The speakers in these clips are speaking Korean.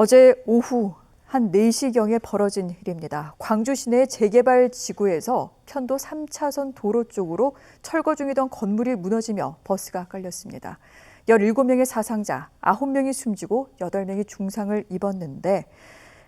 어제 오후 한 4시경에 벌어진 일입니다. 광주 시내 재개발 지구에서 편도 3차선 도로 쪽으로 철거 중이던 건물이 무너지며 버스가 깔렸습니다. 17명의 사상자, 9명이 숨지고 8명이 중상을 입었는데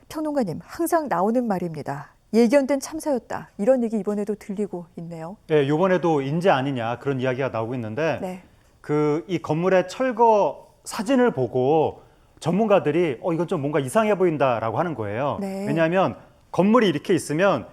평론가님 항상 나오는 말입니다. 예견된 참사였다. 이런 얘기 이번에도 들리고 있네요. 네, 이번에도 인재 아니냐 그런 이야기가 나오고 있는데 네. 그이 건물의 철거 사진을 보고 전문가들이 어 이건 좀 뭔가 이상해 보인다라고 하는 거예요. 네. 왜냐하면 건물이 이렇게 있으면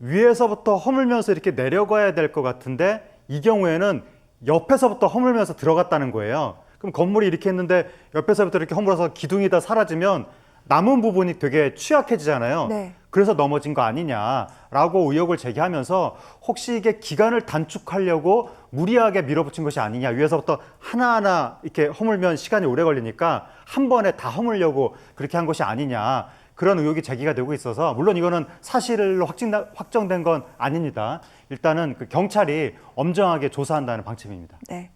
위에서부터 허물면서 이렇게 내려가야 될 것 같은데 이 경우에는 옆에서부터 허물면서 들어갔다는 거예요. 그럼 건물이 이렇게 있는데 옆에서부터 이렇게 허물어서 기둥이 다 사라지면 남은 부분이 되게 취약해지잖아요. 네. 그래서 넘어진 거 아니냐라고 의혹을 제기하면서 혹시 이게 기간을 단축하려고 무리하게 밀어붙인 것이 아니냐 위에서부터 하나하나 이렇게 허물면 시간이 오래 걸리니까 한 번에 다 허물려고 그렇게 한 것이 아니냐 그런 의혹이 제기가 되고 있어서 물론 이거는 사실로 확진, 확정된 건 아닙니다. 일단은 그 경찰이 엄정하게 조사한다는 방침입니다. 네.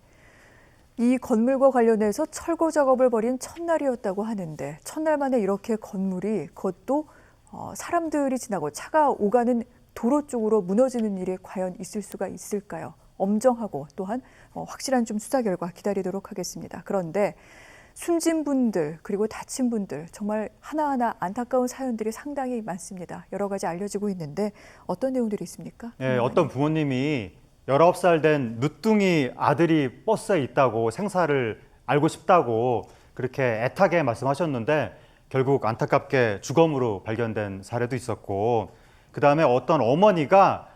이 건물과 관련해서 철거 작업을 벌인 첫날이었다고 하는데 첫날 만에 이렇게 건물이 그것도 어, 사람들이 지나고 차가 오가는 도로 쪽으로 무너지는 일이 과연 있을 수가 있을까요? 엄정하고 또한 어, 확실한 좀 수사 결과 기다리도록 하겠습니다. 그런데 숨진 분들 그리고 다친 분들 정말 하나하나 안타까운 사연들이 상당히 많습니다. 여러 가지 알려지고 있는데 어떤 내용들이 있습니까? 예, 어떤 부모님이 19살 된 늦둥이 아들이 버스에 있다고 생사를 알고 싶다고 그렇게 애타게 말씀하셨는데 결국 안타깝게 주검으로 발견된 사례도 있었고 그 다음에 어떤 어머니가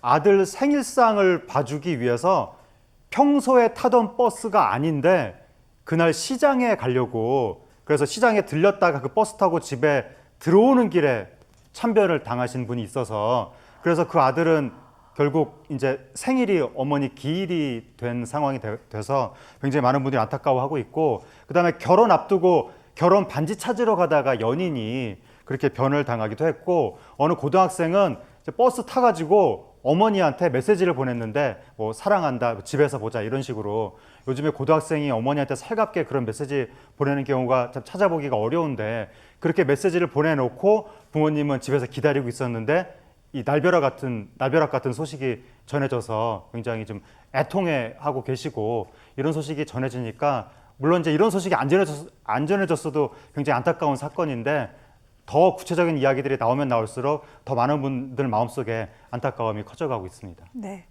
아들 생일상을 봐주기 위해서 평소에 타던 버스가 아닌데 그날 시장에 가려고 그래서 시장에 들렸다가 그 버스 타고 집에 들어오는 길에 참변을 당하신 분이 있어서 그래서 그 아들은 결국 이제 생일이 어머니 기일이 된 상황이 되- 돼서 굉장히 많은 분들이 안타까워하고 있고 그다음에 결혼 앞두고 결혼 반지 찾으러 가다가 연인이 그렇게 변을 당하기도 했고 어느 고등학생은 버스 타가지고 어머니한테 메시지를 보냈는데 뭐 사랑한다 집에서 보자 이런 식으로 요즘에 고등학생이 어머니한테 살갑게 그런 메시지 보내는 경우가 참 찾아보기가 어려운데 그렇게 메시지를 보내놓고 부모님은 집에서 기다리고 있었는데 이 날벼락 같은 날벼락 같은 소식이 전해져서 굉장히 좀 애통해 하고 계시고 이런 소식이 전해지니까 물론 이제 이런 소식이 안 전해졌 안 전해졌어도 굉장히 안타까운 사건인데 더 구체적인 이야기들이 나오면 나올수록 더 많은 분들 마음속에 안타까움이 커져가고 있습니다. 네.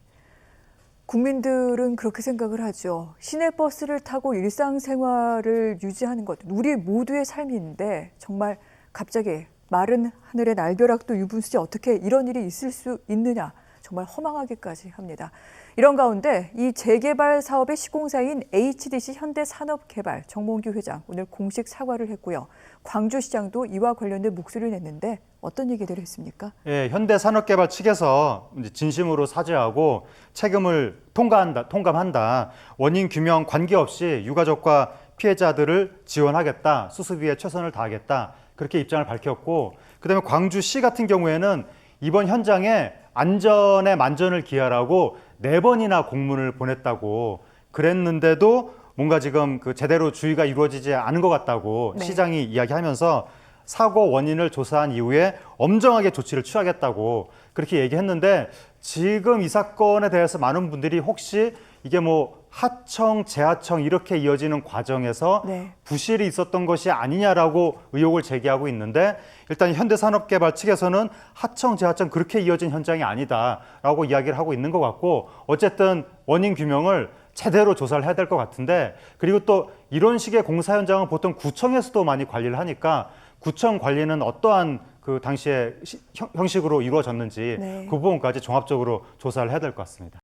국민들은 그렇게 생각을 하죠. 시내버스를 타고 일상생활을 유지하는 것, 우리 모두의 삶인데 정말 갑자기 마른 하늘의 날벼락도 유분수지 어떻게 이런 일이 있을 수 있느냐 정말 허망하기까지 합니다. 이런 가운데 이 재개발 사업의 시공사인 HDC 현대산업개발 정몽규 회장 오늘 공식 사과를 했고요. 광주시장도 이와 관련된 목소리를 냈는데 어떤 얘기들을 했습니까? 예, 현대산업개발 측에서 진심으로 사죄하고 책임을 통과한다, 통감한다. 원인 규명 관계없이 유가족과 피해자들을 지원하겠다. 수습 위에 최선을 다하겠다. 그렇게 입장을 밝혔고, 그다음에 광주시 같은 경우에는 이번 현장에 안전에 만전을 기하라고 네 번이나 공문을 보냈다고 그랬는데도 뭔가 지금 그 제대로 주의가 이루어지지 않은 것 같다고 네. 시장이 이야기하면서 사고 원인을 조사한 이후에 엄정하게 조치를 취하겠다고 그렇게 얘기했는데 지금 이 사건에 대해서 많은 분들이 혹시 이게 뭐 하청, 재하청 이렇게 이어지는 과정에서 네. 부실이 있었던 것이 아니냐라고 의혹을 제기하고 있는데 일단 현대산업개발 측에서는 하청, 재하청 그렇게 이어진 현장이 아니다라고 이야기를 하고 있는 것 같고 어쨌든 원인 규명을 제대로 조사를 해야 될 것 같은데 그리고 또 이런 식의 공사 현장은 보통 구청에서도 많이 관리를 하니까 구청 관리는 어떠한 그 당시에 시- 형- 형식으로 이루어졌는지 네. 그 부분까지 종합적으로 조사를 해야 될 것 같습니다.